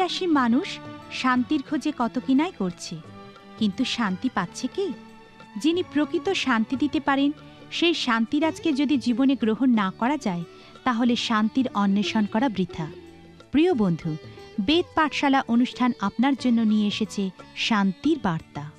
শান্তিপিয়াসী মানুষ শান্তির খোঁজে কত কিনাই করছে। কিন্তু শান্তি পাচ্ছে কি? যিনি প্রকৃত শান্তি দিতে পারেন, সেই শান্তিরাজকে যদি জীবনে গ্রহণ না করা যায়, তাহলে শান্তির অন্বেষণ করা বৃথা। প্রিয় বন্ধু, বেদ পাঠশালা অনুষ্ঠান আপনার জন্য নিয়ে এসেছে শান্তির বার্তা।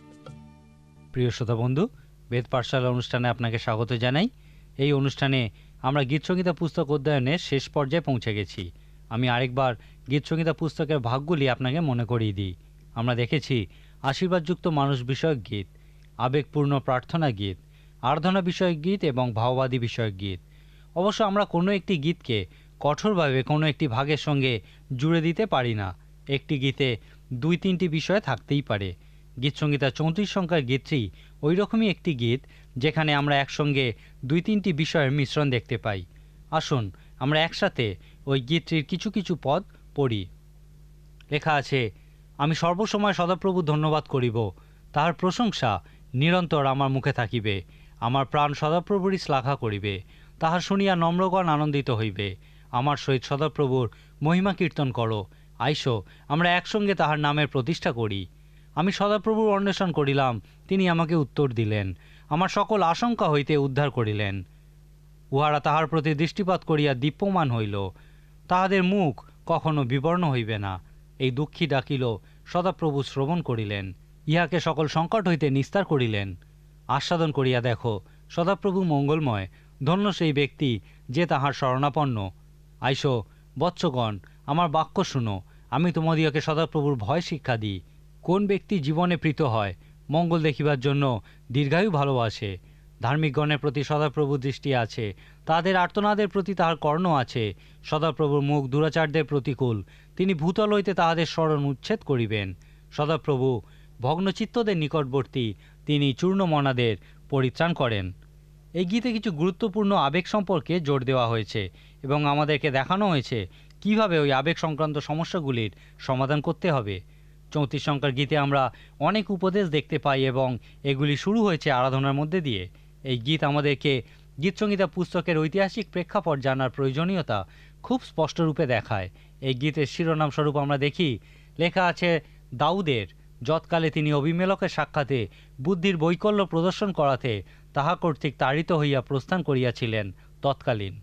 প্রিয় শ্রোতা বন্ধু, বেদ পাঠশালা অনুষ্ঠানে আপনাকে স্বাগত জানাই। এই অনুষ্ঠানে আমরা গীতসংগীতা পুস্তক অধ্যয়নের শেষ পর্যায়ে পৌঁছে গেছি। আমি আরেকবার গীতসংগীতা পুস্তকের ভাগগুলি আপনাকে মনে করিয়ে দিই। আমরা দেখেছি, আশীর্বাদযুক্ত মানুষ বিষয়ক গীত, আবেগপূর্ণ প্রার্থনা গীত, আরাধনা বিষয়ক গীত এবং ভাওবাদী বিষয়ক গীত। অবশ্য আমরা কোনো একটি গীতকে কঠোরভাবে কোনো একটি ভাগের সঙ্গে জুড়ে দিতে পারি না। একটি গীতে দুই তিনটি বিষয় থাকতেই পারে। গীতসংগীতা চৌত্রিশ সংখ্যার গীতটি ওই রকমই একটি গীত যেখানে আমরা একসঙ্গে দুই তিনটি বিষয়ের মিশ্রণ দেখতে পাই। আসুন, আমরা একসাথে ওই গীতটির কিছু কিছু পদ পড়ি। লেখা আছে, আমি সর্বসময় সদাপ্রভু ধন্যবাদ করিব। তাহার প্রশংসা নিরন্তর আমার মুখে থাকিবে। আমার প্রাণ সদাপ্রভুরই শ্লাঘা করিবে। তাহা শুনিয়া নম্রগণ আনন্দিত হইবে। আমার সহিত সদাপ্রভুর মহিমা কীর্তন করো। আইসো, আমরা একসঙ্গে তাহার নামের প্রতিষ্ঠা করি। আমি সদাপ্রভুর অন্বেষণ করিলাম, তিনি আমাকে উত্তর দিলেন। আমার সকল আশঙ্কা হইতে উদ্ধার করিলেন। উহারা তাহার প্রতি দৃষ্টিপাত করিয়া দীপ্যমান হইল। তাহাদের মুখ কখনো বিবর্ণ হইবে না। এই দুঃখী ডাকিল, সদাপ্রভু শ্রবণ করিলেন, ইহাকে সকল সংকট হইতে নিস্তার করিলেন। আস্বাদন করিয়া দেখো, সদাপ্রভু মঙ্গলময়, ধন্য সেই ব্যক্তি যে তাহার শরণাপন্ন। আইসো, বৎসগণ, আমার বাক্য শুনো, আমি তোমাদিওকে সদাপ্রভুর ভয় শিক্ষা দিই। কোন ব্যক্তি জীবনে প্রীত হয়, মঙ্গল দেখিবার জন্য দীর্ঘায়ু ভালোবাসে। ধার্মিকগণের প্রতি সদাপ্রভু দৃষ্টি আছে। তাদের আর্তনাদের প্রতি তাহার কর্ণ আছে। সদাপ্রভুর মুখ দুরাচারদের প্রতিকূল। তিনি ভূতল হইতে তাহাদের স্মরণ উচ্ছেদ করিবেন। সদাপ্রভু, ভগ্নচিত্তদের নিকটবর্তী, তিনি চূর্ণমনাদের পরিত্রাণ করেন। এই গীতে কিছু গুরুত্বপূর্ণ আবেগ সম্পর্কে জোর দেওয়া হয়েছে এবং আমাদেরকে দেখানো হয়েছে কীভাবে ওই আবেগ সংক্রান্ত সমস্যাগুলির সমাধান করতে হবে। চৌত্রিশ সংখ্যার গীতে আমরা অনেক উপদেশ দেখতে পাই এবং এগুলি শুরু হয়েছে আরাধনার মধ্যে দিয়ে। এই গীত আমাদেরকে গীতসংগীতা পুস্তকের ঐতিহাসিক প্রেক্ষাপট জানার প্রয়োজনীয়তা খুব স্পষ্টরূপে দেখায়। এই গীতের শিরোনাম স্বরূপ আমরা দেখি। লেখা আছে, দাউদের, যৎকালে তিনি অভিমেলকের সাক্ষাতে বুদ্ধির বৈকল্য প্রদর্শন করাতে তাহা কর্তৃক তাড়িত হইয়া প্রস্থান করিয়াছিলেন তৎকালীন।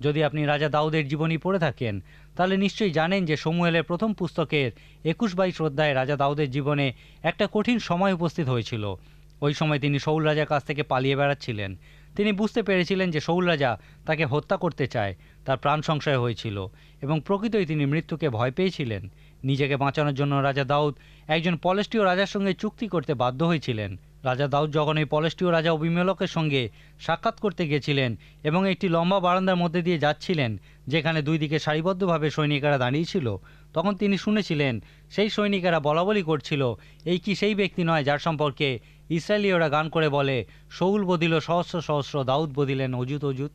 যদি আপনি রাজা দাউদের জীবনী পড়ে থাকেন, তাহলে নিশ্চয়ই জানেন যে সমুয়েলের প্রথম পুস্তকের একুশ বাইশ অধ্যায়ে রাজা দাউদের জীবনে একটা কঠিন সময় উপস্থিত হয়েছিল। ওই সময় তিনি শৌল রাজার কাছ থেকে পালিয়ে বেড়াচ্ছিলেন। তিনি বুঝতে পেরেছিলেন যে শৌল রাজা তাকে হত্যা করতে চায়, তার প্রাণ সংশয় হয়েছিল এবং প্রকৃতই তিনি মৃত্যুকে ভয় পেয়েছিলেন। নিজেকে বাঁচানোর জন্য রাজা দাউদ একজন পলেষ্টীয় রাজার সঙ্গে চুক্তি করতে বাধ্য হয়েছিলেন। রাজা দাউদ যখন এই পলেষ্টীয় রাজা অভিমেলকের সঙ্গে সাক্ষাৎ করতে গেছিলেন এবং একটি লম্বা বারান্দার মধ্যে দিয়ে যাচ্ছিলেন, যেখানে দুই দিকে সারিবদ্ধভাবে সৈনিকেরা দাঁড়িয়েছিল, তখন তিনি শুনেছিলেন, সেই সৈনিকেরা বলাবলি করছিল, এই কি সেই ব্যক্তি নয় যার সম্পর্কে ইসরায়েলীয়রা গান করে বলে শৌল বদিল, সহস্র সহস্র, দাউদ বদিলেন অজুত অজুত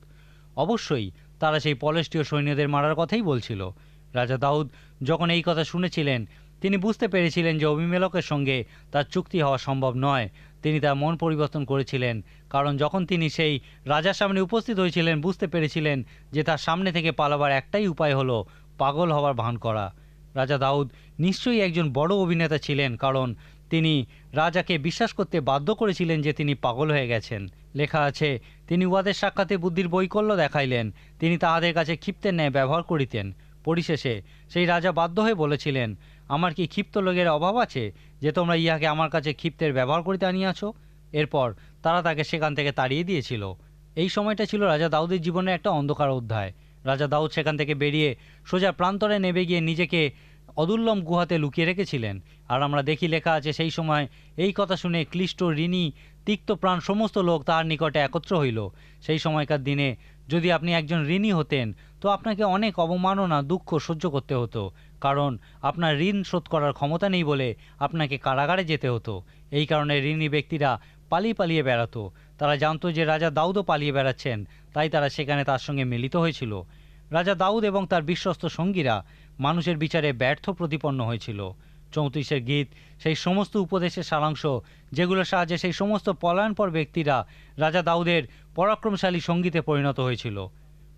অবশ্যই তারা সেই পলেষ্টীয় সৈন্যদের মারার কথাই বলছিল। রাজা দাউদ যখন এই কথা শুনেছিলেন, তিনি বুঝতে পেরেছিলেন যে অভিমেলকের সঙ্গে তার চুক্তি হওয়া সম্ভব নয়। তিনি তার মন পরিবর্তন করেছিলেন, কারণ যখন তিনি সেই রাজার সামনে উপস্থিত হয়েছিলেন, বুঝতে পেরেছিলেন যে তার সামনে থেকে পালাবার একটাই উপায় হলো পাগল হওয়ার ভান করা। রাজা দাউদ নিশ্চয়ই একজন বড় অভিনেতা ছিলেন, কারণ তিনি রাজাকে বিশ্বাস করতে বাধ্য করেছিলেন যে তিনি পাগল হয়ে গেছেন। লেখা আছে, তিনি উহাদের সাক্ষাতে বুদ্ধির বৈকল্য দেখাইলেন। তিনি তাহাদের কাছে ক্ষিপ্তের ন্যায় ব্যবহার করিতেন। পরিশেষে সেই রাজা বাধ্য হয়ে বলেছিলেন, আমার কি ক্ষিপ্ত লোকের অভাব আছে যে তোমরা ইহাকে আমার কাছে ক্ষিপ্তের ব্যবহার করিতে আনিয়াছ? এরপর তারা তাকে সেখান থেকে তাড়িয়ে দিয়েছিল। এই সময়টা ছিল রাজা দাউদের জীবনের একটা অন্ধকার অধ্যায়। রাজা দাউদ সেখান থেকে বেরিয়ে সোজা প্রান্তরে নেমে গিয়ে নিজেকে অদুল্লম গুহাতে লুকিয়ে রেখেছিলেন। আর আমরা দেখি লেখা আছে, সেই সময় এই কথা শুনে ক্লিষ্ট ঋণী তিক্ত প্রাণ সমস্ত লোক তার নিকটে একত্র হইল। সেই সময়কার দিনে যদি আপনি একজন ঋণী হতেন, তো আপনাকে অনেক অবমাননা, দুঃখ সহ্য করতে হতো। কারণ আপনার ঋণ শোধ করার ক্ষমতা নেই বলে আপনাকে কারাগারে যেতে হতো। এই কারণে ঋণী ব্যক্তিরা পালিয়ে পালিয়ে বেড়াতো। তারা জানতো যে রাজা দাউদও পালিয়ে বেড়াচ্ছেন, তাই তারা সেখানে তার সঙ্গে মিলিত হয়েছিল। রাজা দাউদ এবং তার বিশ্বস্ত সঙ্গীরা মানুষের বিচারে ব্যর্থ প্রতিপন্ন হয়েছিল। চৌত্রিশের গীত, সেই সমস্ত উপদেশের সারাংশ, যেগুলোর সাহায্যে সেই সমস্ত পলায়নপর ব্যক্তিরা রাজা দাউদের পরাক্রমশালী সঙ্গীতে পরিণত হয়েছিল।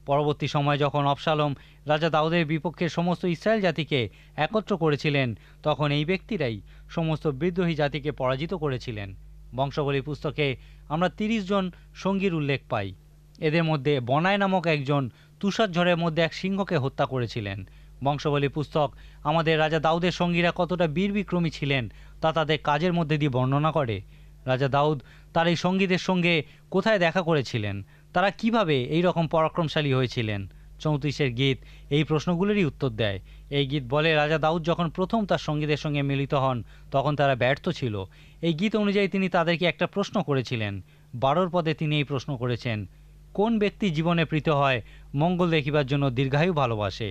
পরবর্তী সময় যখন অবসালম রাজা দাউদের বিপক্ষে সমস্ত ইসরায়েল জাতিকে একত্র করেছিলেন, তখন এই ব্যক্তিরাই সমস্ত বিদ্রোহী জাতিকে পরাজিত করেছিলেন। বংশবলী পুস্তকে আমরা তিরিশ জন সঙ্গীর উল্লেখ পাই। এদের মধ্যে বনায় নামক একজন তুষার ঝড়ের মধ্যে এক সিংহকে হত্যা করেছিলেন। বংশবলী পুস্তক। আমাদের রাজা দাউদের সঙ্গীরা কতটা বীর বিক্রমী ছিলেন, তা তাদের কাজের মধ্যে দিয়ে বর্ণনা করে। রাজা দাউদ তার এই সঙ্গীদের সঙ্গে কোথায় দেখা করেছিলেন? তারা কীভাবে এই রকম পরাক্রমশালী হয়েছিলেন? চৌত্রিশের গীত এই প্রশ্নগুলোরই উত্তর দেয়। এই গীত বলে রাজা দাউদ যখন প্রথম তার সঙ্গীদের সঙ্গে মিলিত হন, তখন তারা ব্যর্থ ছিল। এই গীত অনুযায়ী তিনি তাদেরকে একটা প্রশ্ন করেছিলেন। বারোর পদে তিনি এই প্রশ্ন করেছেন, কোন ব্যক্তি জীবনে প্রীত হয়, মঙ্গল দেখিবার জন্য দীর্ঘায়ু ভালোবাসে?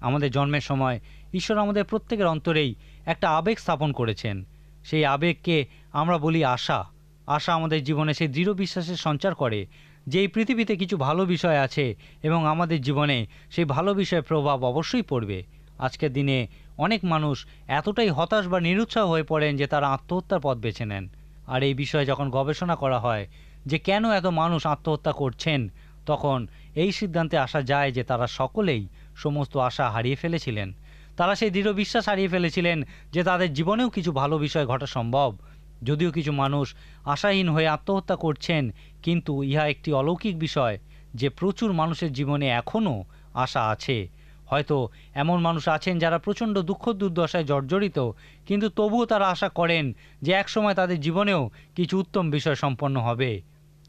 আমাদের জন্মের সময় ঈশ্বর আমাদের প্রত্যেকের অন্তরেই একটা আবেগ স্থাপন করেছেন। সেই আবেগকে আমরা বলি আশা। আশা আমাদের জীবনে সেই দৃঢ় বিশ্বাসের সঞ্চার করে, যে এই পৃথিবীতে কিছু ভালো বিষয় আছে এবং আমাদের জীবনে সেই ভালো বিষয়ের প্রভাব অবশ্যই পড়বে। আজকের দিনে অনেক মানুষ এতটাই হতাশ বা নিরুৎসাহ হয়ে পড়েন যে তারা আত্মহত্যার পথ বেছে নেন। আর এই বিষয়ে যখন গবেষণা করা হয় যে কেন এত মানুষ আত্মহত্যা করছেন, তখন এই সিদ্ধান্তে আসা যায় যে তারা সকলেই সমস্ত আশা হারিয়ে ফেলেছিলেন। তারা সেই দৃঢ় বিশ্বাস হারিয়ে ফেলেছিলেন যে তাদের জীবনেও কিছু ভালো বিষয় ঘটা সম্ভব। যদিও কিছু মানুষ আশাহীন হয়ে আত্মহত্যা করছেন, কিন্তু ইহা একটি অলৌকিক বিষয় যে প্রচুর মানুষের জীবনে এখনও আশা আছে। হয়তো এমন মানুষ আছেন যারা প্রচণ্ড দুঃখ দুর্দশায় জর্জরিত, কিন্তু তবুও তারা আশা করেন যে একসময় তাদের জীবনেও কিছু উত্তম বিষয় সম্পন্ন হবে।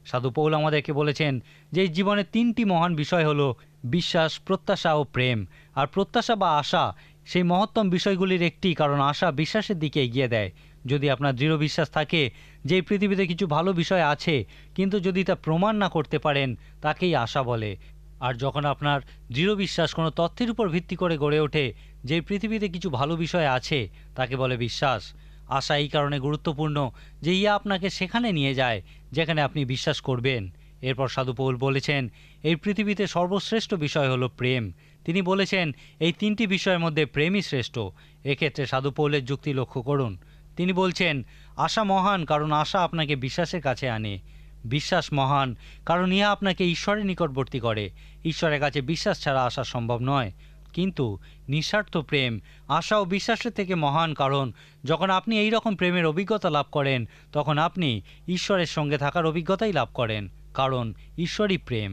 সাধু পৌল আমাদেরকে বলেছেন যে এই জীবনের তিনটি মহান বিষয় হলো বিশ্বাস, প্রত্যাশা ও প্রেম। আর প্রত্যাশা বা আশা সেই মহত্তম বিষয়গুলির একটি, কারণ আশা বিশ্বাসের দিকে এগিয়ে দেয়। যদি আপনার দৃঢ় বিশ্বাস থাকে যে পৃথিবীতে কিছু ভালো বিষয় আছে, কিন্তু যদি তা প্রমাণ না করতে পারেন, তাকেই আশা বলে। আর যখন আপনার দৃঢ় বিশ্বাস কোনো তথ্যের উপর ভিত্তি করে গড়ে ওঠে যে পৃথিবীতে কিছু ভালো বিষয় আছে, তাকে বলে বিশ্বাস। আশা এই কারণে গুরুত্বপূর্ণ যে ইয়া আপনাকে সেখানে নিয়ে যায়, যেখানে আপনি বিশ্বাস করবেন। এরপর সাধু পৌল বলেছেন, এই পৃথিবীতে সর্বশ্রেষ্ঠ বিষয় হলো প্রেম। তিনি বলেছেন, এই তিনটি বিষয়ের মধ্যে প্রেমই শ্রেষ্ঠ। এক্ষেত্রে সাধু পৌলের যুক্তি লক্ষ্য করুন। তিনি বলছেন, আশা মহান, কারণ আশা আপনাকে বিশ্বাসের কাছে আনে। বিশ্বাস মহান, কারণ ইহা আপনাকে ঈশ্বরের নিকটবর্তী করে। ঈশ্বরের কাছে বিশ্বাস ছাড়া আসা সম্ভব নয়। কিন্তু নিঃস্বার্থ প্রেম, আশা ও বিশ্বাসের থেকে মহান কারণ, যখন আপনি এই রকম প্রেমের অভিজ্ঞতা লাভ করেন, তখন আপনি ঈশ্বরের সঙ্গে থাকার অভিজ্ঞতাই লাভ করেন। কারণ ঈশ্বরই প্রেম।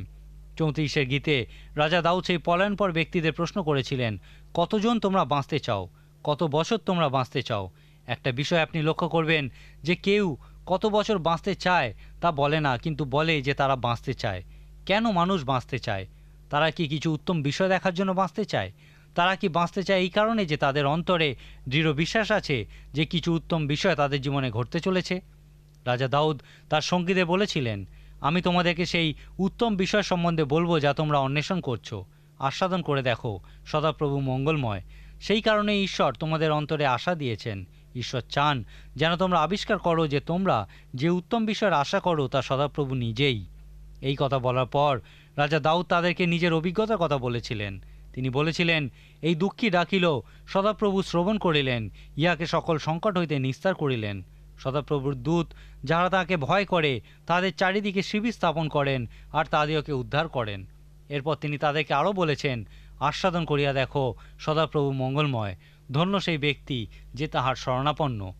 চৌত্রিশের গীতে রাজা দাউদ সেই পলায়নপর ব্যক্তিদের প্রশ্ন করেছিলেন, কতজন তোমরা বাঁচতে চাও? কত বছর তোমরা বাঁচতে চাও? একটা বিষয় আপনি লক্ষ্য করবেন যে কেউ কত বছর বাঁচতে চায় তা বলে না, কিন্তু বলে যে তারা বাঁচতে চায়। কেন মানুষ বাঁচতে চায়? তারা কি কিছু উত্তম বিষয় দেখার জন্য বাঁচতে চায়? তারা কি বাঁচতে চায় এই কারণে যে তাদের অন্তরে দৃঢ় বিশ্বাস আছে যে কিছু উত্তম বিষয় তাদের জীবনে ঘটতে চলেছে? রাজা দাউদ তার সঙ্গীদের বলেছিলেন আমি তোমাদেরকে সেই উত্তম বিষয় সম্বন্ধে বলব যা তোমরা অন্বেষণ করছ। আস্বাদন করে দেখো, সদাপ্রভু মঙ্গলময়। সেই কারণে ঈশ্বর তোমাদের অন্তরে আশা দিয়েছেন। ঈশ্বর চান যেন তোমরা আবিষ্কার করো যে তোমরা যে উত্তম বিষয়ের আশা করো তা সদাপ্রভু নিজেই। এই কথা বলার পর রাজা দাউদ তাদেরকে নিজের অভিজ্ঞতার কথা বলেছিলেন। তিনি বলেছিলেন, এই দুঃখী ডাকিল, সদাপ্রভু শ্রবণ করিলেন, ইহাকে সকল সংকট হইতে নিস্তার করিলেন। সদাপ্রভুর দূত যারা তাকে ভয় করে, তাদের চারিদিকে শিবির স্থাপন করেন আর তাদেরকে উদ্ধার করেন। এরপর তিনি তাদেরকে আরও বলেছেন, আস্বাদন করিয়া দেখো, সদাপ্রভু মঙ্গলময়, ধন্য সেই ব্যক্তি যে তাহার শরণাপন্ন।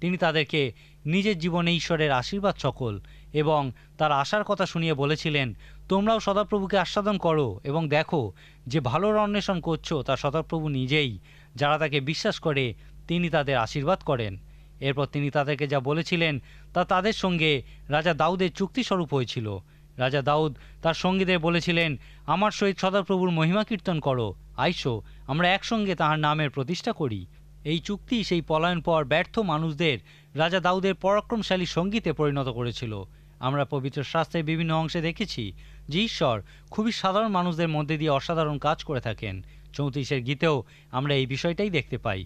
তিনি তাদেরকে নিজের জীবনে ঈশ্বরের আশীর্বাদ সকল এবং তার আশার কথা শুনিয়ে বলেছিলেন, তোমরাও সদাপ্রভুকে আস্বাদন করো এবং দেখো যে ভালোর অন্বেষণ করছ তা সদাপ্রভু নিজেই, যারা তাকে বিশ্বাস করে তিনি তাদের আশীর্বাদ করেন। এরপর তিনি তাদেরকে যা বলেছিলেন তা তাদের সঙ্গে রাজা দাউদের চুক্তিস্বরূপ হয়েছিল। রাজা দাউদ তার সঙ্গীদের বলেছিলেন, আমার সহিত সদাপ্রভুর মহিমা কীর্তন করো। আইসো, আমরা একসঙ্গে তাহার নামের প্রতিষ্ঠা করি। এই চুক্তি সেই পলায়ন পর ব্যর্থ মানুষদের রাজা দাউদের পরাক্রমশালী সঙ্গীতে পরিণত করেছিল। আমরা পবিত্র শাস্ত্রের বিভিন্ন অংশে দেখেছি যে ঈশ্বর খুবই সাধারণ মানুষদের মধ্যে দিয়ে অসাধারণ কাজ করে থাকেন। চৌত্রিশের গীতেও আমরা এই বিষয়টাই দেখতে পাই।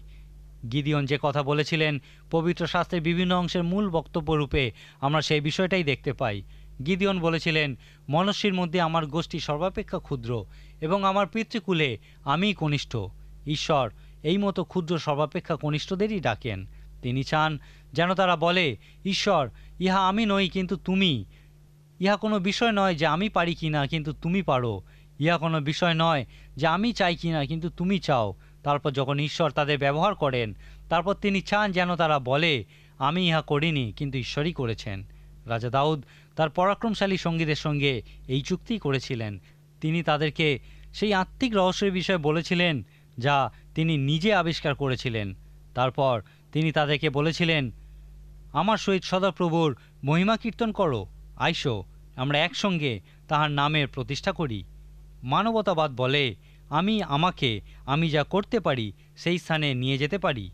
গিদিয়ন যে কথা বলেছিলেন, পবিত্র শাস্ত্রের বিভিন্ন অংশের মূল বক্তব্য রূপে আমরা সেই বিষয়টাই দেখতে পাই। গিদিয়ন বলেছিলেন, মনস্বীর মধ্যে আমার গোষ্ঠী সর্বাপেক্ষা ক্ষুদ্র এবং আমার পিতৃকুলে আমিই কনিষ্ঠ। ঈশ্বর এই মতো ক্ষুদ্র সর্বাপেক্ষা কনিষ্ঠদেরই ডাকেন। তিনি চান যেন তারা বলে, ঈশ্বর, ইহা আমি নই, কিন্তু তুমি। ইহা কোনো বিষয় নয় যে আমি পারি কি না কিন্তু তুমি পারো। ইহা কোনো বিষয় নয় যে আমি চাই কি না কিন্তু তুমি চাও। তারপর যখন ঈশ্বর তাদের ব্যবহার করেন, তারপর তিনি চান যেন তারা বলে, আমি ইহা করিনি, কিন্তু ঈশ্বরই করেছেন। রাজা দাউদ তার পরাক্রমশালী সঙ্গীদের সঙ্গে এই চুক্তি করেছিলেন। তিনি তাদেরকে সেই আত্মিক রহস্যের বিষয়ে বলেছিলেন, যা তিনি নিজে আবিষ্কার করেছিলেন। তারপর তিনি তাদেরকে বলেছিলেন, আমার সহিত সদাপ্রভুর মহিমা কীর্তন করো। আইসো, আমরা একসঙ্গে তাহার নামের প্রতিষ্ঠা করি। মানবতাবাদ বলে আমি আমাকে, আমি যা করতে পারি, সেই স্থানে নিয়ে যেতে পারি।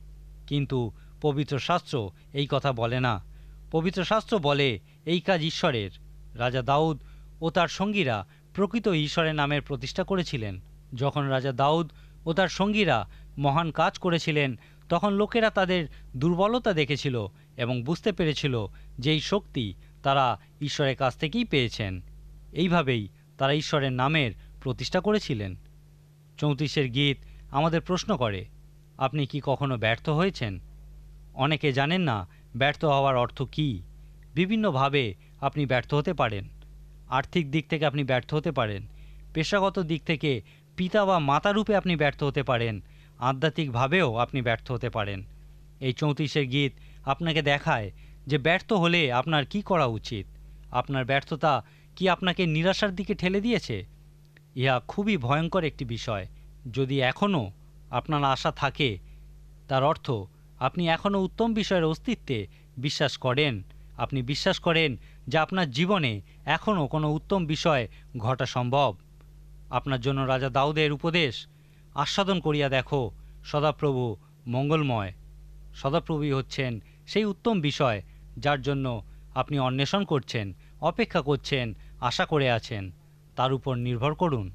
কিন্তু পবিত্র শাস্ত্র এই কথা বলে না। পবিত্র শাস্ত্র বলে, এই কাজ ঈশ্বরের। রাজা দাউদ ও তার সঙ্গীরা প্রকৃত ঈশ্বরের নামের প্রতিষ্ঠা করেছিলেন। যখন রাজা দাউদ ও তার সঙ্গীরা মহান কাজ করেছিলেন, তখন লোকেরা তাদের দুর্বলতা দেখেছিল এবং বুঝতে পেরেছিল যে এই শক্তি তারা ঈশ্বরের কাছ থেকেই পেয়েছেন। এইভাবেই তারা ঈশ্বরের নামের প্রতিষ্ঠা করেছিলেন। চৌত্রিশের গীত আমাদের প্রশ্ন করে, আপনি কি কখনো ব্যর্থ হয়েছেন? অনেকে জানেন না ব্যর্থ হওয়ার অর্থ কী। বিভিন্নভাবে আপনি ব্যর্থ হতে পারেন। আর্থিক দিক থেকে আপনি ব্যর্থ হতে পারেন। পেশাগত দিক থেকে পিতা বা মাতা রূপে আপনি ব্যর্থ হতে পারেন। আধ্যাত্মিকভাবেও আপনি ব্যর্থ হতে পারেন। এই চৌত্রিশের গীত আপনাকে দেখায় যে ব্যর্থ হলে আপনার কি করা উচিত? আপনার ব্যর্থতা কি আপনাকে নিরাশার দিকে ঠেলে দিয়েছে? ইহা খুবই ভয়ঙ্কর একটি বিষয়। যদি এখনও আপনার আশা থাকে, তার অর্থ আপনি এখনও উত্তম বিষয়ের অস্তিত্বে বিশ্বাস করেন। আপনি বিশ্বাস করেন যে আপনার জীবনে এখনও কোনো উত্তম বিষয় ঘটা সম্ভব। আপনার জন্য রাজা দাউদের উপদেশ, আস্বাদন করিয়া দেখো, সদাপ্রভু মঙ্গলময়। সদাপ্রভুই হচ্ছেন সেই উত্তম বিষয় যার জন্য আপনি অন্বেষণ করছেন, অপেক্ষা করছেন, আশা করে আছেন। তার উপর নির্ভর করুন,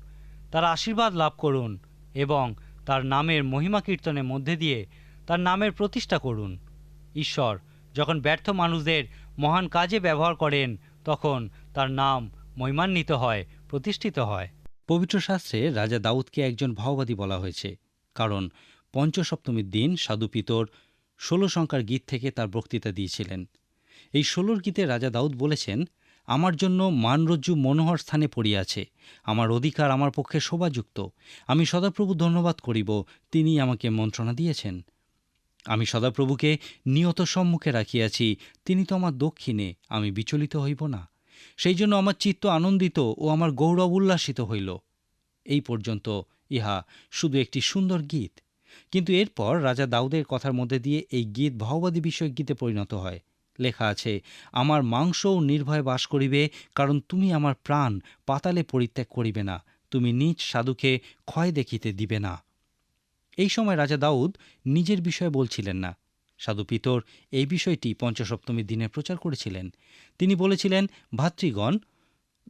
তার আশীর্বাদ লাভ করুন এবং তার নামের মহিমা কীর্তনের মধ্যে দিয়ে তার নামের প্রতিষ্ঠা করুন। ঈশ্বর যখন ব্যর্থ মানুষদের মহান কাজে ব্যবহার করেন, তখন তার নাম মহিমান্বিত হয়, প্রতিষ্ঠিত হয়। পবিত্র শাস্ত্রে রাজা দাউদকে একজন ভাওবাদী বলা হয়েছে, কারণ পঞ্চসপ্তমীর দিন সাধু পিতর ষোলো সংখ্যার গীত থেকে তার বক্তৃতা দিয়েছিলেন। এই ষোলোর গীতে রাজা দাউদ বলেছেন আমার জন্য মানরজ্জু মনোহর স্থানে পড়িয়াছে। আমার অধিকার আমার পক্ষে শোভাযুক্ত। আমি সদাপ্রভু ধন্যবাদ করিব, তিনি আমাকে মন্ত্রণা দিয়েছেন। আমি সদাপ্রভুকে নিয়ত সম্মুখে রাখিয়াছি, তিনি তো আমার দক্ষিণে, আমি বিচলিত হইব না। সেই জন্য আমার চিত্ত আনন্দিত ও আমার গৌরব উল্লাসিত হইল। এই পর্যন্ত ইহা শুধু একটি সুন্দর গীত। কিন্তু এরপর রাজা দাউদের কথার মধ্যে দিয়ে এই গীত ভাওবাদী বিষয়ক গীতে পরিণত হয়। লেখা আছে, আমার মাংসও নির্ভয়ে বাস করিবে, কারণ তুমি আমার প্রাণ পাতালে পরিত্যাগ করিবে না, তুমি নিজ সাধুকে ক্ষয় দেখিতে দিবে না। এই সময় রাজা দাউদ নিজের বিষয়ে বলছিলেন না। সাধু পিতর এই বিষয়টি পঞ্চসপ্তমীর দিনে প্রচার করেছিলেন। তিনি বলেছিলেন, ভাতৃগণ,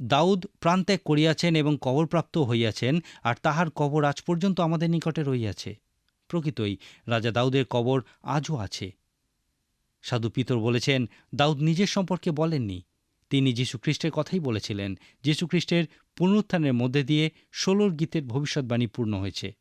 দাউদ প্রাণত্যাগ করিয়াছেন এবং কবরপ্রাপ্ত হইয়াছেন, আর তাহার কবর আজ পর্যন্ত আমাদের নিকটে রইয়াছে প্রকৃতই রাজা দাউদের কবর আজও আছে। সাধু পিতর বলেছেন, দাউদ নিজের সম্পর্কে বলেননি। তিনি যীশুখ্রিস্টের কথাই বলেছিলেন, যীশুখ্রিস্টের পুনরুত্থানের মধ্যে দিয়ে ষোলোর গীতের ভবিষ্যৎবাণী পূর্ণ হয়েছে।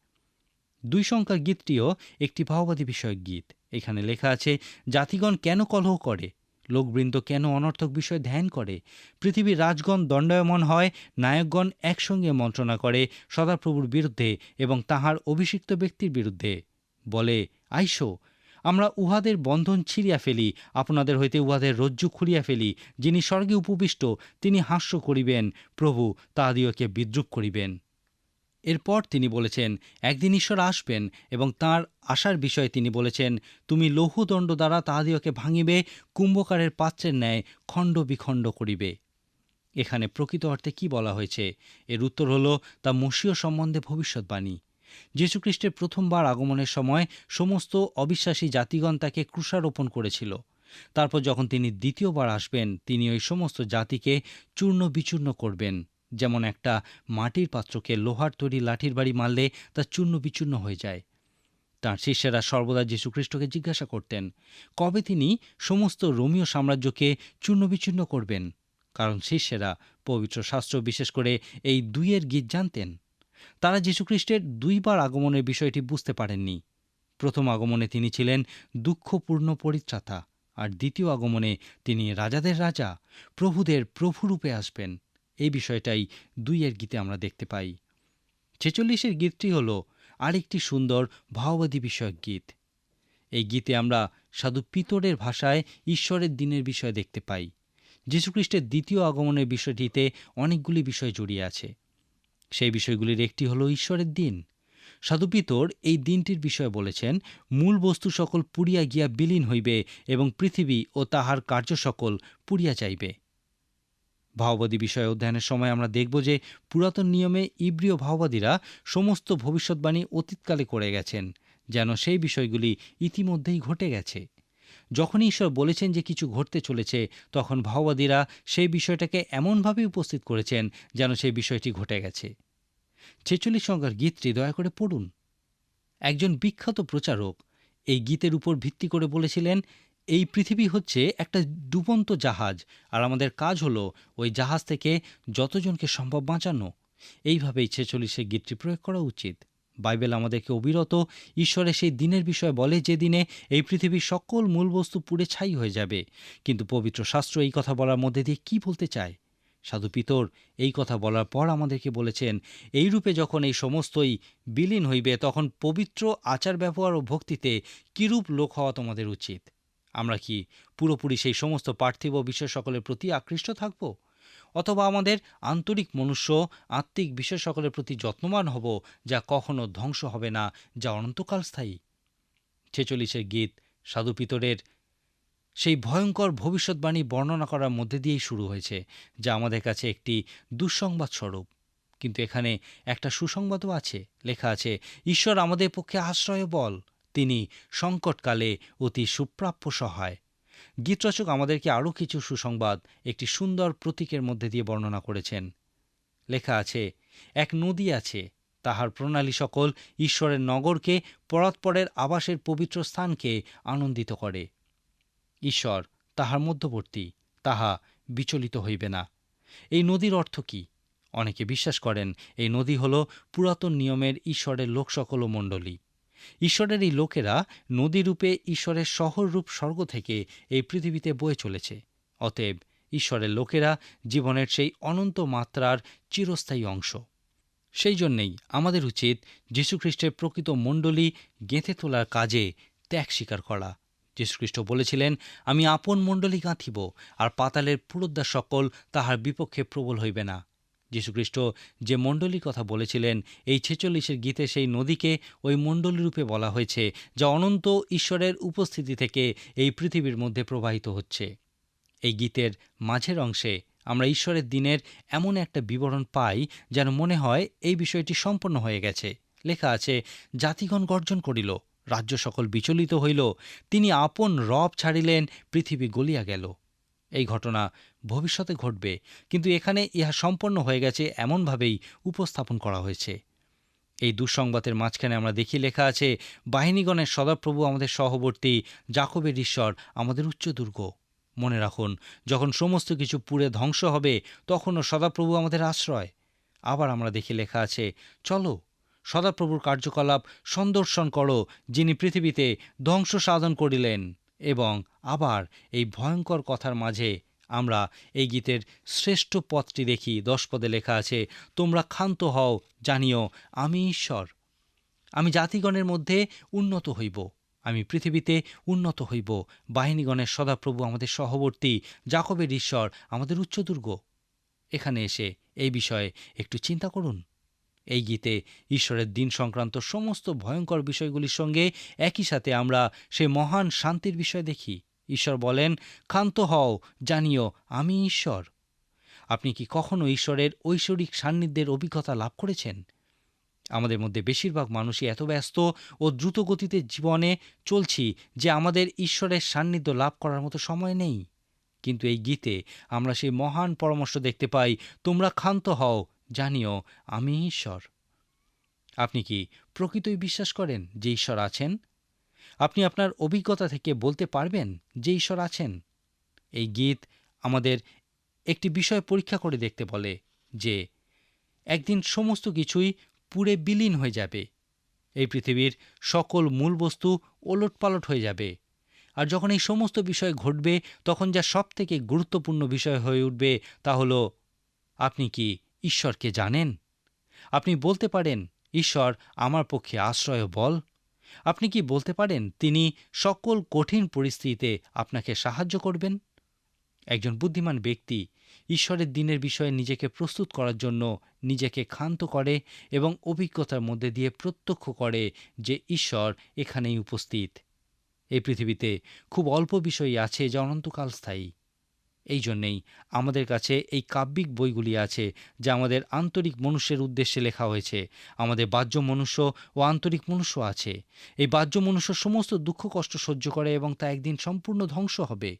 দুই সংখ্যার গীতটিও একটি ভাওবাদী বিষয়ক গীত। এখানে লেখা আছে, জাতিগণ কেন কলহ করে? লোকবৃন্দ কেন অনর্থক বিষয় ধ্যান করে? পৃথিবীর রাজগণ দণ্ডায়মন হয়, নায়কগণ একসঙ্গে মন্ত্রণা করে, সদাপ্রভুর বিরুদ্ধে এবং তাহার অভিষিক্ত ব্যক্তির বিরুদ্ধে। বলে, আইসো আমরা উহাদের বন্ধন ছিঁড়িয়া ফেলি, আপনাদের হইতে উহাদের রজ্জু খুলিয়া ফেলি। যিনি স্বর্গে উপবিষ্ট, তিনি হাস্য করিবেন। প্রভু তাহাদিওকে বিদ্রুপ করিবেন। এরপর তিনি বলেছেন, একদিন ঈশ্বর আসবেন এবং তার আসার বিষয়ে তিনি বলেছেন, তুমি লৌহদণ্ড দ্বারা তাহাদিওকে ভাঙিবে, কুম্ভকারের পাত্রের ন্যায় খণ্ড বিখণ্ড করিবে। এখানে প্রকৃত অর্থে কি বলা হয়েছে? এর উত্তর হল, তা মসীয় সম্বন্ধে ভবিষ্যৎবাণী। যীশুখ্রিস্টের প্রথমবার আগমনের সময় সমস্ত অবিশ্বাসী জাতিগণ তাকে ক্রুশারোপণ করেছিল। তারপর যখন তিনি দ্বিতীয়বার আসবেন, তিনি ওই সমস্ত জাতিকে চূর্ণ বিচূর্ণ করবেন। যেমন একটা মাটির পাত্রকে লোহার তৈরি লাঠির বাড়ি মারলে তা চূর্ণ বিচূর্ণ হয়ে যায়। তাঁর শিষ্যেরা সর্বদা যীশুখ্রিস্টকে জিজ্ঞাসা করতেন, কবে তিনি সমস্ত রোমীয় সাম্রাজ্যকে চূর্ণ বিচূর্ণ করবেন? কারণ শিষ্যেরা পবিত্র শাস্ত্র বিশেষ করে এই দুইয়ের গীত জানতেন। তারা যীশুখ্রিস্টের দুইবার আগমনের বিষয়টি বুঝতে পারেননি। প্রথম আগমনে তিনি ছিলেন দুঃখপূর্ণ পরিত্রাতা আর দ্বিতীয় আগমনে তিনি রাজাদের রাজা, প্রভুদের প্রভুরূপে আসবেন। এই বিষয়টাই দুইয়ের গীতে আমরা দেখতে পাই। ছেচল্লিশের গীতটি হল আরেকটি সুন্দর ভাওবাদী বিষয়ক গীত। এই গীতে আমরা সাধু পিতরের ভাষায় ঈশ্বরের দিনের বিষয় দেখতে পাই। যীশুখ্রিস্টের দ্বিতীয় আগমনের বিষয়টিতে অনেকগুলি বিষয় জড়িয়ে আছে। সেই বিষয়গুলির একটি হলো ঈশ্বরের দিন। সাধু পিতর এই দিনটির বিষয়ে বলেছেন, মূল বস্তু সকল পুড়িয়া গিয়া বিলীন হইবে এবং পৃথিবী ও তাহার কার্য সকল পুড়িয়া যাইবে। ভাওবাদী বিষয় অধ্যয়নের সময় আমরা দেখব যে পুরাতন নিয়মে ইব্রিয় ভাওবাদীরা সমস্ত ভবিষ্যৎবাণী অতীতকালে করে গেছেন, যেন সেই বিষয়গুলি ইতিমধ্যেই ঘটে গেছে। যখনই ঈশ্বর বলেছেন যে কিছু ঘটতে চলেছে, তখন ভাওবাদীরা সেই বিষয়টাকে এমনভাবে উপস্থিত করেছেন যেন সেই বিষয়টি ঘটে গেছে। ছেচল্লিশ সংখ্যার গীতটি দয়া করে পড়ুন। একজন বিখ্যাত প্রচারক এই গীতের উপর ভিত্তি করে বলেছিলেন, এই পৃথিবী হচ্ছে একটা ডুবন্ত জাহাজ, আর আমাদের কাজ হলো ওই জাহাজ থেকে যতজনকে সম্ভব বাঁচানো। এইভাবেই ছেচল্লিশের গীতটি প্রয়োগ করা উচিত। বাইবেল আমাদেরকে অবিরত ঈশ্বরের সেই দিনের বিষয়ে বলে যে দিনে এই পৃথিবীর সকল মূল বস্তু পুড়ে ছাই হয়ে যাবে। কিন্তু পবিত্র শাস্ত্র এই কথা বলার মধ্যে দিয়ে কি বলতে চায়? সাধু পিতর, এই কথা বলার পর আমাদেরকে বলেছেন, এই রূপে যখন এই সমস্তই বিলীন হইবে, তখন পবিত্র আচার ব্যবহার ও ভক্তিতে কিরূপ লোক হওয়া তোমাদের উচিত? আমরা কি পুরোপুরি সেই সমস্ত পার্থিব বিষয় সকলের প্রতি আকৃষ্ট থাকব? অথবা আমাদের আন্তরিক মনুষ্য, আত্মিক বিষয় সকলের প্রতি যত্নবান হব যা কখনো ধ্বংস হবে না, যা অনন্তকাল স্থায়ী। ছেচল্লিশের গীত সাধু পিতরের সেই ভয়ঙ্কর ভবিষ্যৎবাণী বর্ণনা করার মধ্যে দিয়েই শুরু হয়েছে, যা আমাদের কাছে একটি দুঃসংবাদ স্বরূপ। কিন্তু এখানে একটা সুসংবাদও আছে, লেখা আছে, ঈশ্বর আমাদের পক্ষে আশ্রয় বল তিনি সংকটকালে অতি সুপ্রাপ্য সহায়। গীতরচক আমাদেরকে আরও কিছু সুসংবাদ, একটি সুন্দর প্রতীকের মধ্যে দিয়ে বর্ণনা করেছেন। লেখা আছে, এক নদী আছে, তাহার প্রণালী সকল ঈশ্বরের নগরকে, পরাৎপরের আবাসের পবিত্র স্থানকে আনন্দিত করে। ঈশ্বর, তাহার মধ্যবর্তী, তাহা বিচলিত হইবে না। এই নদীর অর্থ কি? অনেকে বিশ্বাস করেন, এই নদী হল পুরাতন নিয়মের ঈশ্বরের লোক সকল মণ্ডলী। ঈশ্বরের এই লোকেরা নদীরূপে ঈশ্বরের শহররূপ স্বর্গ থেকে এই পৃথিবীতে বয়ে চলেছে। অতএব ঈশ্বরের লোকেরা জীবনের সেই অনন্ত মাত্রার চিরস্থায়ী অংশ। সেই জন্যেই আমাদের উচিত যীশুখ্রিস্টের প্রকৃত মণ্ডলী গেঁথে তোলার কাজে ত্যাগ স্বীকার করা। যীশুখ্রিস্ট বলেছিলেন, আমি আপন মণ্ডলী গাঁথিব, আর পাতালের পুরোদ্দার সকল তাহার বিপক্ষে প্রবল হইবে না। যীশুখ্রিস্ট যে মণ্ডলীর কথা বলেছিলেন, এই ছেচল্লিশের গীতে সেই নদীকে ওই মণ্ডলীরূপে বলা হয়েছে, যা অনন্ত ঈশ্বরের উপস্থিতি থেকে এই পৃথিবীর মধ্যে প্রবাহিত হচ্ছে। এই গীতের মাঝের অংশে আমরা ঈশ্বরের দিনের এমন একটা বিবরণ পাই, যেন মনে হয় এই বিষয়টি সম্পন্ন হয়ে গেছে। লেখা আছে, জাতিগণ গর্জন করিল, রাজ্য সকল বিচলিত হইল, তিনি আপন রব ছাড়িলেন, পৃথিবী গলিয়া গেল। এই ঘটনা ভবিষ্যতে ঘটবে, কিন্তু এখানে ইহা সম্পন্ন হয়ে গেছে এমনভাবেই উপস্থাপন করা হয়েছে। এই দুঃসংবাদের মাঝখানে আমরা দেখি লেখা আছে, বাহিনীগণের সদাপ্রভু আমাদের সহবর্তী জাকবের ঈশ্বর আমাদের উচ্চ দুর্গ মনে রাখুন, যখন সমস্ত কিছু পুড়ে ধ্বংস হবে, তখনও সদাপ্রভু আমাদের আশ্রয়। আবার আমরা দেখি লেখা আছে, চলো, সদাপ্রভুর কার্যকলাপ সন্দর্শন করো যিনি পৃথিবীতে ধ্বংস সাধন করিলেন। এবং আবার এই ভয়ঙ্কর কথার মাঝে আমরা এই গীতের শ্রেষ্ঠ পথটি দেখি। দশ পদে লেখা আছে, তোমরা ক্ষান্ত হও, জানিও, আমি ঈশ্বর। আমি জাতিগণের মধ্যে উন্নত হইব। আমি পৃথিবীতে উন্নত হইব। বাহিনীগণের সদাপ্রভু আমাদের সহবর্তী জাকবের ঈশ্বর আমাদের উচ্চদুর্গ। এখানে এসে এই বিষয়ে একটু চিন্তা করুন। এই গীতে ঈশ্বরের দিন সংক্রান্ত সমস্ত ভয়ঙ্কর বিষয়গুলির সঙ্গে একই সাথে আমরা সে মহান শান্তির বিষয় দেখি। ঈশ্বর বলেন ক্ষান্ত হও, জানিও, আমি ঈশ্বর। আপনি কি কখনো ঈশ্বরের ঐশ্বরিক সান্নিধ্যের অভিজ্ঞতা লাভ করেছেন? আমাদের মধ্যে বেশিরভাগ মানুষই এত ব্যস্ত ও দ্রুতগতিতে জীবনে চলছি যে আমাদের ঈশ্বরের সান্নিধ্য লাভ করার মতো সময় নেই। কিন্তু এই গীতে আমরা সেই মহান পরামর্শ দেখতে পাই, তোমরা ক্ষান্ত হও জানিও, আমি ঈশ্বর। আপনি কি প্রকৃতই বিশ্বাস করেন যে ঈশ্বর আছেন? আপনি আপনার অভিজ্ঞতা থেকে বলতে পারবেন যে ঈশ্বর আছেন? এই গীত আমাদের একটি বিষয় পরীক্ষা করে দেখতে বলে যে, একদিন সমস্ত কিছুই পুড়ে বিলীন হয়ে যাবে। এই পৃথিবীর সকল মূল বস্তু ওলটপালট হয়ে যাবে। আর যখন এই সমস্ত বিষয় ঘটবে, তখন যা সবথেকে গুরুত্বপূর্ণ বিষয় হয়ে উঠবে তা হলো, আপনি কি ঈশ্বরকে জানেন। আপনি বলতে পারেন, ঈশ্বর আমার পক্ষে আশ্রয় বল। আপনি কি বলতে পারেন, তিনি সকল কঠিন পরিস্থিতিতে আপনাকে সাহায্য করবেন? একজন বুদ্ধিমান ব্যক্তি ঈশ্বরের দিনের বিষয়ে নিজেকে প্রস্তুত করার জন্য নিজেকে ক্ষান্ত করে এবং অভিজ্ঞতার মধ্যে দিয়ে প্রত্যক্ষ করে যে ঈশ্বর এখানেই উপস্থিত। এই পৃথিবীতে খুব অল্প বিষয়ই আছে যা অনন্তকাল স্থায়ী। এই জন্যেই আমাদের কাছে এই কাব্যিক বইগুলি আছে যা আমাদের আন্তরিক মনুষ্যের উদ্দেশ্যে লেখা হয়েছে। আমাদের বাহ্য মনুষ্য ও আন্তরিক মনুষ্য আছে। এই বাহ্য মনুষ্য সমস্ত দুঃখ, কষ্ট সহ্য করে এবং তা একদিন সম্পূর্ণ ধ্বংস হবে।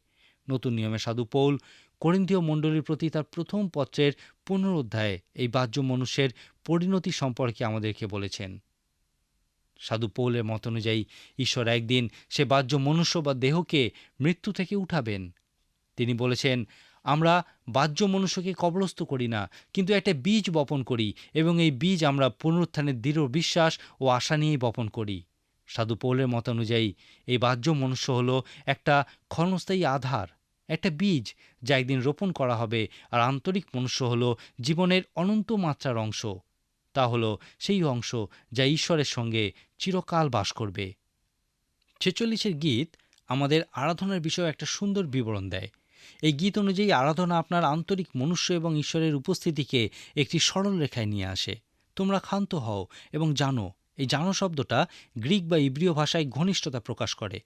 নতুন নিয়মে সাধু পৌল করিন্থীয় মণ্ডলীর প্রতি তার প্রথম পত্রের পুনরুদ্ধায়ে এই বাহ্য মনুষ্যের পরিণতি সম্পর্কে আমাদেরকে বলেছেন। সাধু পৌলের মত অনুযায়ী ঈশ্বর একদিন সে বাহ্য মনুষ্য বা দেহকে মৃত্যু থেকে উঠাবেন। তিনি বলেছেন, আমরা বাহ্য মনুষ্যকে কবরস্থ করি না, কিন্তু একটা বীজ বপন করি এবং এই বীজ আমরা পুনরুত্থানের দৃঢ় বিশ্বাস ও আশা নিয়েই বপন করি। সাধু পৌলের মত অনুযায়ী, এই বাহ্য মনুষ্য হল একটা ক্ষণস্থায়ী আধার, একটা বীজ যা একদিন রোপণ করা হবে, আর আন্তরিক মনুষ্য হল জীবনের অনন্ত মাত্রার অংশ। তা হল সেই অংশ যা ঈশ্বরের সঙ্গে চিরকাল বাস করবে। ছেচল্লিশের গীত আমাদের আরাধনার বিষয়ে একটা সুন্দর বিবরণ দেয়। এই গীত অনুযায়ী আরাধনা আপনার আন্তরিক মনুষ্য এবং ঈশ্বরের উপস্থিতিকে একটি সরল রেখায় নিয়ে আসে। তোমরা ক্ষান্ত হও এবং জানো, এই জানো শব্দটা গ্রিক বা ইব্রিয় ভাষায় ঘনিষ্ঠতা প্রকাশ করে।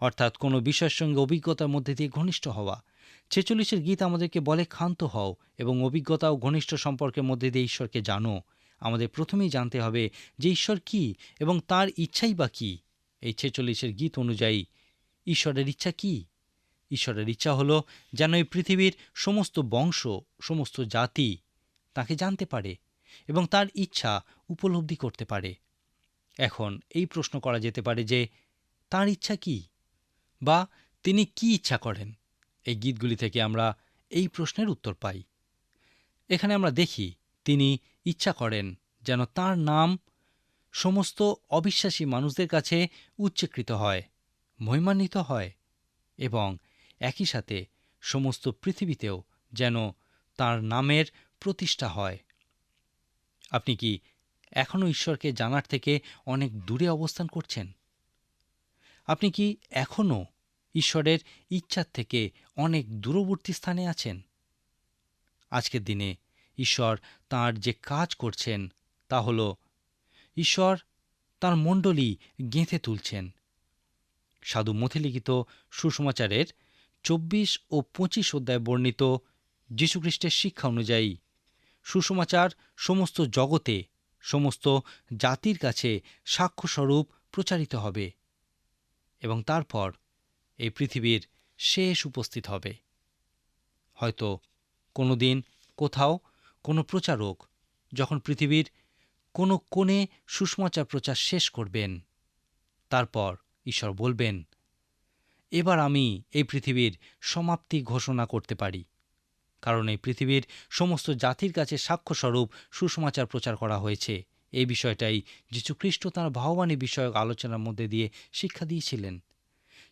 অর্থাৎ কোনো বিষয়ের সঙ্গে অভিজ্ঞতার মধ্যে দিয়ে ঘনিষ্ঠ হওয়া। ছেচল্লিশের গীত আমাদেরকে বলে ক্ষান্ত হও এবং অভিজ্ঞতা ও ঘনিষ্ঠ সম্পর্কের মধ্যে দিয়ে ঈশ্বরকে জানো। আমাদের প্রথমেই জানতে হবে যে ঈশ্বর কি এবং তার ইচ্ছাই বা কী। এই ছেচল্লিশের গীত অনুযায়ী ঈশ্বরের ইচ্ছা কী? ঈশ্বরের ইচ্ছা হলো যেন এই পৃথিবীর সমস্ত বংশ, সমস্ত জাতি তাকে জানতে পারে এবং তার ইচ্ছা উপলব্ধি করতে পারে। এখন এই প্রশ্ন করা যেতে পারে যে, তার ইচ্ছা কি? বা তিনি কি ইচ্ছা করেন? এই গীতগুলি থেকে আমরা এই প্রশ্নের উত্তর পাই। এখানে আমরা দেখি, তিনি ইচ্ছা করেন যেন তার নাম সমস্ত অবিশ্বাসী মানুষদের কাছে উচ্চকৃত হয়, মহিমান্বিত হয় এবং একই সাথে সমস্ত পৃথিবীতেও যেন তার নামের প্রতিষ্ঠা হয়। আপনি কি এখনও ঈশ্বরকে জানার থেকে অনেক দূরে অবস্থান করছেন? আপনি কি এখনও ঈশ্বরের ইচ্ছার থেকে অনেক দূরবর্তী স্থানে আছেন? আজকের দিনে ঈশ্বর তার যে কাজ করছেন তা হল ঈশ্বর তার মণ্ডলী গেঁথে তুলছেন। সাধু মথিলিখিত সুসমাচারের চব্বিশ ও পঁচিশ অধ্যায় বর্ণিত যীশুখ্রিস্টের শিক্ষা অনুযায়ী। সুসমাচার, সমস্ত জগতে, সমস্ত জাতির কাছে সাক্ষ্যস্বরূপ প্রচারিত হবে এবং তারপর এই পৃথিবীর শেষ উপস্থিত হবে। হয়তো কোনো দিন কোথাও কোনো প্রচারক যখন পৃথিবীর কোনো কোণে সুসমাচার প্রচার শেষ করবেন, তারপর ঈশ্বর বলবেন এবার আমি এই পৃথিবীর সমাপ্তি ঘোষণা করতে পারি। কারণ এই পৃথিবীর সমস্ত জাতির কাছে সাক্ষ্যস্বরূপ সুসমাচার প্রচার করা হয়েছে। এই বিষয়টাই যীশুখ্রিস্ট তাঁর ভাববাণী বিষয়ক আলোচনার মধ্যে দিয়ে শিক্ষা দিয়েছিলেন।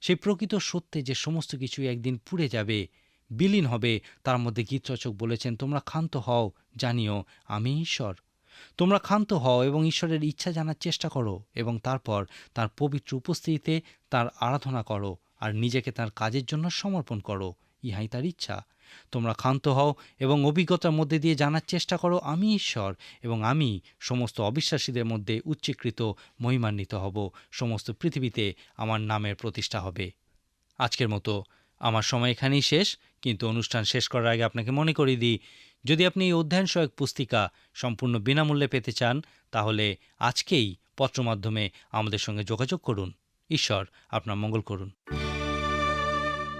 সেই প্রকৃত সত্যে যে সমস্ত কিছু একদিন পুড়ে যাবে, বিলীন হবে, তার মধ্যে গীতরচক বলেছেন, তোমরা ক্ষান্ত হও, জানিও, আমি ঈশ্বর। তোমরা ক্ষান্ত হও এবং ঈশ্বরের ইচ্ছা জানার চেষ্টা করো এবং তারপর তার পবিত্র উপস্থিতিতে তার আরাধনা করো। আর নিজেকে তার কাজের জন্য সমর্পণ করো। ইহাই তার ইচ্ছা। তোমরা ক্ষান্ত হও এবং অভিজ্ঞতার মধ্যে দিয়ে জানার চেষ্টা করো, আমি ঈশ্বর এবং আমি সমস্ত অবিশ্বাসীদের মধ্যে উচ্চীকৃত, মহিমান্বিত হব। সমস্ত পৃথিবীতে আমার নামের প্রতিষ্ঠা হবে। আজকের মতো আমার সময় এখানেই শেষ, কিন্তু অনুষ্ঠান শেষ করার আগে আপনাকে মনে করিয়ে দিই, যদি আপনি এই অধ্যয়ন সহায়ক পুস্তিকা সম্পূর্ণ বিনামূল্যে পেতে চান, তাহলে আজকেই পত্র মাধ্যমে আমাদের সঙ্গে যোগাযোগ করুন। ঈশ্বর আপনার মঙ্গল করুন।